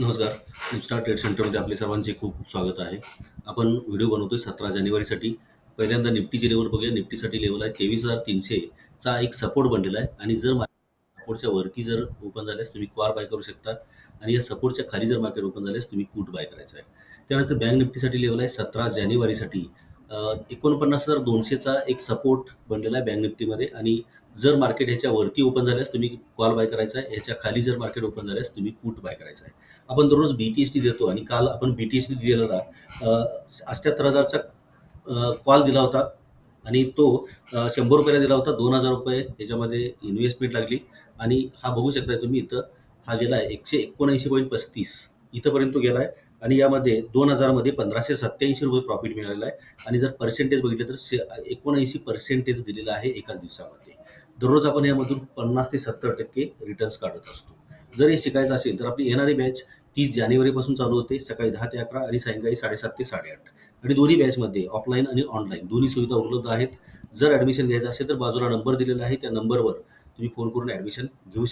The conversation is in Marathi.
नमस्कार. निपस्टार ट्रेड सेंटरमध्ये आपले सर्वांचे खूप खूप स्वागत आहे. आपण व्हिडिओ बनवतोय सतरा जानेवारीसाठी. पहिल्यांदा निफ्टीची लेवल बघूया. निफ्टीसाठी लेवल आहे तेवीस हजार तीनशेचा एक सपोर्ट बनलेला आहे. आणि जर सपोर्टच्या वरती जर ओपन झाल्यास तुम्ही क्वार बाय करू शकता. आणि या सपोर्टच्या खाली जर मार्केट ओपन झाल्यास तुम्ही कूट बाय करायचं आहे. त्यानंतर बँक निफ्टीसाठी लेवल आहे सतरा जानेवारीसाठी. एकोणपन्नास हजार दोनशेचा एक सपोर्ट बनलेला आहे बँक निफ्टीमध्ये. आणि जर मार्केट ह्याच्या वरती ओपन झाल्यास तुम्ही कॉल बाय करायचा आहे. ह्याच्या खाली जर मार्केट ओपन झाल्यास तुम्ही पुट बाय करायचा आहे. आपण दररोज बी टी एस टी देतो आणि काल आपण बी टी एस टी दिलेला अष्ट्याहत्तर हजारचा कॉल दिला होता. आणि तो शंभर रुपयाला दिला होता. दोन हजार रुपये ह्याच्यामध्ये इन्व्हेस्टमेंट लागली. आणि हा बघू शकताय तुम्ही इथं. हा गेला आहे एकशे एकोणऐंशी पॉईंट पस्तीस. इथंपर्यंत गेला आहे आणि यामध्ये दोन हजारमध्ये पंधराशे सत्याऐंशी रुपये प्रॉफिट मिळालेला आहे. आणि जर पर्सेंटेज बघितलं तर शे एकोणऐंशी पर्सेंटेज दिलेलं आहे एकाच दिवसामध्ये. दररोज आपण यामधून पन्नास ते सत्तर टक्के रिटर्न्स काढत असतो. जर हे शिकायचं असेल तर आपली येणारी बॅच तीस जानेवारीपासून चालू होते सकाळी दहा ते अकरा आणि सायंकाळी साडेसात ते साडेआठ. आणि दोन्ही बॅचमध्ये ऑफलाईन आणि ऑनलाईन दोन्ही सुविधा उपलब्ध आहेत. जर ॲडमिशन घ्यायचं असेल तर बाजूला नंबर दिलेला आहे. त्या नंबरवर तुम्ही फोन करून ॲडमिशन घेऊ शकता.